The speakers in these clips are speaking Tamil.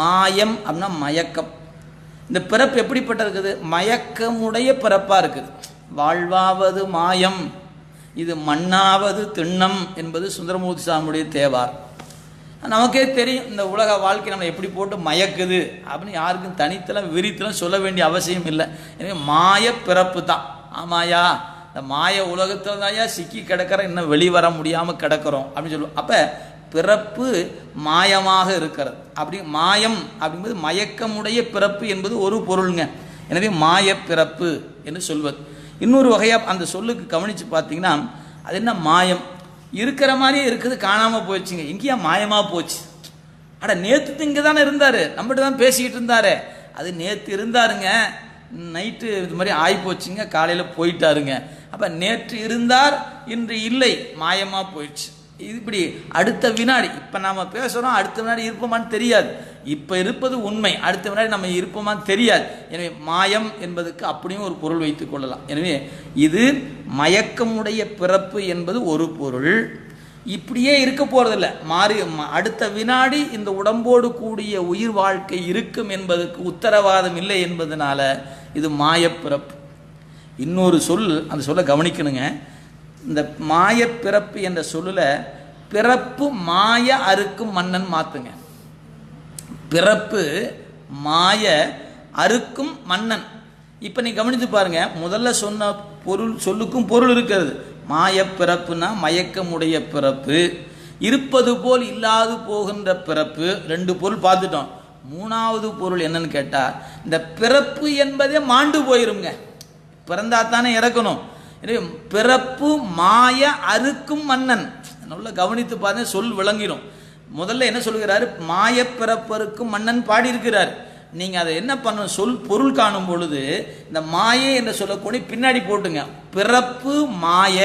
மாயம் அப்படின்னா மயக்கம். இந்த பிறப்பு எப்படிப்பட்ட இருக்குது? மயக்கமுடைய பிறப்பாக இருக்குது. வாழ்வாவது மாயம் இது மண்ணாவது திண்ணம் என்பது சுந்தரமூர்த்தி சாமியுடைய தேவார் நமக்கே தெரியும் இந்த உலக வாழ்க்கை நம்ம எப்படி போட்டு மயக்குது அப்படின்னு யாருக்கும் தனித்தலாம் விரித்தலாம் சொல்ல வேண்டிய அவசியம் இல்லை. எனவே மாய பிறப்பு தான். ஆமாயா இந்த மாய உலகத்தில் தான் சிக்கி கிடக்கிற இன்னும் வெளிவர முடியாமல் கிடக்கிறோம் அப்படின்னு சொல்லுவோம். அப்போ பிறப்பு மாயமாக இருக்கிறது. அப்படி மாயம் அப்படிங்கிறது மயக்கமுடைய பிறப்பு என்பது ஒரு பொருளுங்க. எனவே மாய பிறப்பு என்று சொல்வது. இன்னொரு வகையாக அந்த சொல்லுக்கு கவனித்து பார்த்தீங்கன்னா அது என்ன மாயம்? இருக்கிற மாதிரியே இருக்குது காணாமல் போயிடுச்சுங்க. எங்கேயா மாயமாக போச்சு. அட நேற்று இங்கே தானே இருந்தார். நம்மகிட்ட தான் பேசிக்கிட்டு இருந்தாரு. அது நேற்று இருந்தாருங்க. நைட்டு இது மாதிரி ஆகி போச்சுங்க காலையில் போயிட்டாருங்க. அப்போ நேற்று இருந்தார் இன்று இல்லை. மாயமாக போயிடுச்சு. இது இப்படி அடுத்த வினாடி இப்போ நாம் பேசுகிறோம் அடுத்த வினாடி இருப்போமான்னு தெரியாது. இப்போ இருப்பது உண்மை அடுத்த வினாடி நம்ம இருப்போமான்னு தெரியாது. எனவே மாயம் என்பதுக்கு அப்படியும் ஒரு பொருள் வைத்து கொள்ளலாம். எனவே இது மயக்கமுடைய பிறப்பு என்பது ஒரு பொருள். இப்படியே இருக்க போகிறதில்ல மாறி அடுத்த வினாடி இந்த உடம்போடு கூடிய உயிர் வாழ்க்கை இருக்கும் என்பதற்கு உத்தரவாதம் இல்லை என்பதனால இது மாயப்பிறப்பு. இன்னொரு சொல் அந்த சொல்ல கவனிக்கணுங்க. இந்த மாயப்பிறப்பு என்ற சொல்லில் பிறப்பு மாய அறுக்கும் மன்னன் மாத்துங்க. பிறப்பு மாய அறுக்கும் மன்னன். இப்போ நீ கவனித்து பாருங்க முதல்ல சொன்ன பொருள் சொல்லுக்கும் பொருள் இருக்கிறது. மாய பிறப்புனா மயக்கமுடைய பிறப்பு இருப்பது போல் இல்லாது போகின்ற பிறப்பு ரெண்டு பொருள் பார்த்துட்டோம். மூணாவது பொருள் என்னன்னு கேட்டால் இந்த பிறப்பு என்பதே மாண்டு போயிருங்க. பிறந்தா தானே இறக்கணும். எனவே பிறப்பு மாய அறுக்கும் மன்னன். நல்லா கவனித்து பார்த்து சொல் விளங்கிடும் முதல்ல என்ன சொல்கிறாரு? மாய பிறப்பருக்கும் மன்னன் பாடியிருக்கிறார். நீங்கள் அதை என்ன பண்ணணும்? சொல் பொருள் காணும் பொழுது இந்த மாயை என்று சொல்லக்கூடிய பின்னாடி போட்டுங்க. பிறப்பு மாய.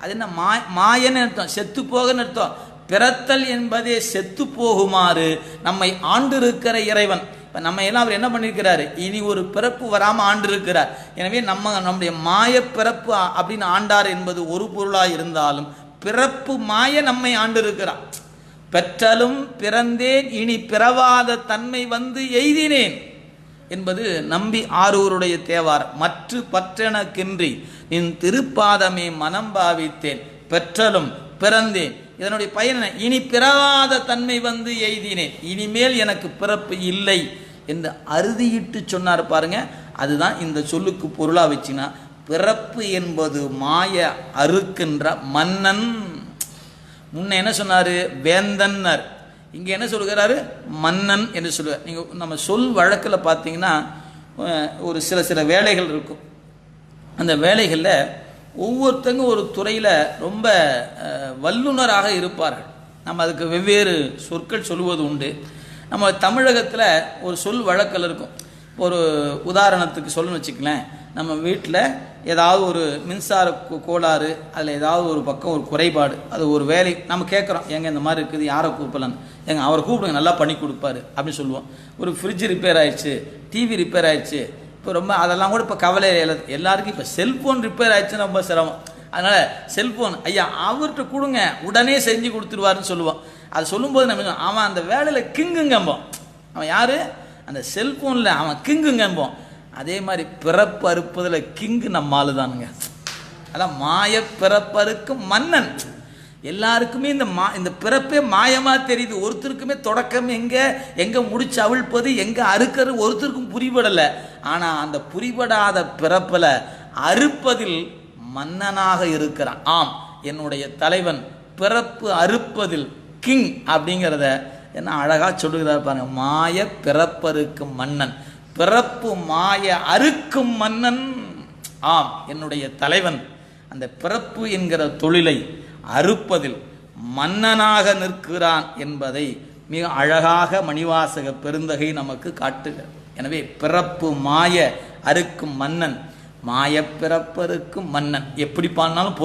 அது என்ன மா மாயன்னு அர்த்தம் செத்து போகன்னு அர்த்தம். பிறத்தல் என்பதே செத்து போகுமாறு நம்மை ஆண்டிருக்கிற இறைவன். இப்போ நம்ம எல்லாம் அவர் என்ன பண்ணியிருக்கிறாரு? இனி ஒரு பிறப்பு வராமல் ஆண்டிருக்கிறார். எனவே நம்ம நம்முடைய மாய பிறப்பு அப்படின்னு ஆண்டார் என்பது ஒரு பொருளாக இருந்தாலும் பிறப்பு மாய நம்மை ஆண்டிருக்கிறார் பெற்றலும் பிறந்தேன் இனி பிறவாத தன்மை வந்து எய்தினேன் என்பது நம்பி ஆரூருடைய தேவார் மற்று பற்றெனக்கின்றி நின் திருப்பாதமே மனம் பாவித்தேன். பெற்றலும் பிறந்தேன். இதனுடைய பயன் இனி பிறவாத தன்மை வந்து எய்தினேன். இனிமேல் எனக்கு பிறப்பு இல்லை என்று அறுதியிட்டு சொன்னார் பாருங்க. அதுதான் இந்த சொல்லுக்கு பொருளாக வச்சுன்னா பிறப்பு என்பது மாய அறுக்கின்ற மன்னன். முன்ன என்ன சொன்னாரு? வேந்தன்னர். இங்க என்ன சொல்கிறாரு? மன்னன் என்று சொல்லுவார் நீங்க நம்ம சொல் வழக்கில் பார்த்தீங்கன்னா ஒரு சில சில வேலைகள் இருக்கும். அந்த வேலைகளில் ஒவ்வொருத்தங்க ஒரு துறையில் ரொம்ப வல்லுநராக வல்லுனராக இருப்பார்கள். நம்ம அதுக்கு வெவ்வேறு சொற்கள் சொல்லுவது உண்டு. நம்ம தமிழகத்தில் ஒரு சொல் வழக்கல் இருக்கும். ஒரு உதாரணத்துக்கு சொல்லணும்னு வச்சுக்கலேன் நம்ம வீட்டில் ஏதாவது ஒரு மின்சார கோளாறு அதில் ஏதாவது ஒரு பக்கம் ஒரு குறைபாடு அது ஒரு வேலை நம்ம கேட்குறோம் ஏங்க இந்த மாதிரி இருக்குது யாரை கூப்பிடலான்னு? எங்கள் அவரை கூப்பிடுங்க நல்லா பண்ணி கொடுப்பாரு அப்படின்னு சொல்லுவோம். ஒரு ஃப்ரிட்ஜ் ரிப்பேர் ஆயிடுச்சு டிவி ரிப்பேர் ஆயிடுச்சு இப்போ ரொம்ப அதெல்லாம் கூட இப்போ கவலை இல்லை எல்லாருக்கும் இப்போ செல்ஃபோன் ரிப்பேர் ஆயிடுச்சுன்னா ரொம்ப சிரமம். அதனால செல்ஃபோன் ஐயா அவர்கிட்ட கொடுங்க உடனே செஞ்சு கொடுத்துருவாருன்னு சொல்லுவோம். அது சொல்லும்போது நம்ம அவன் அந்த வேலையில் கிங்குங்கம்போம். அவன் யாரு? அந்த செல்ஃபோனில் அவன் கிங்குங்கம்போம். அதே மாதிரி பிறப்பு அறுப்பதில் கிங்கு நம்ம ஆளு தானுங்க அதான் மாய பிறப்பறுக்கும் மன்னன். எல்லாருக்குமே இந்த மா இந்த பிறப்பே மாயமா தெரியுது. ஒருத்தருக்குமே தொடக்கம் எங்க எங்க முடிச்சு அவிழ்ப்பது எங்க அறுக்கிறது ஒருத்தருக்கும் புரிபடலை. ஆனா அந்த புரிபடாத பிறப்பில் அறுப்பதில் மன்னனாக இருக்கிறான். ஆம் என்னுடைய தலைவன் பிறப்பு அறுப்பதில் கிங் அப்படிங்கிறத என்ன அழகா சொல்லுகிறார் பாருங்க. மாய பிறப்பறுக்கும் மன்னன். பிறப்பு மாய அறுக்கும் மன்னன். ஆம் என்னுடைய தலைவன். அந்த பிறப்பு என்கிற தொழிலை அறுப்பதில் மன்னனாக நிற்கிறான் என்பதை மிக அழகாக மணிவாசக பெருந்தகை நமக்கு காட்டுகிறது. எனவே பிறப்பு மாய அறுக்கும் மன்னன் மாய பிறப்பறுக்கும் மன்னன். எப்படி பாடினாலும்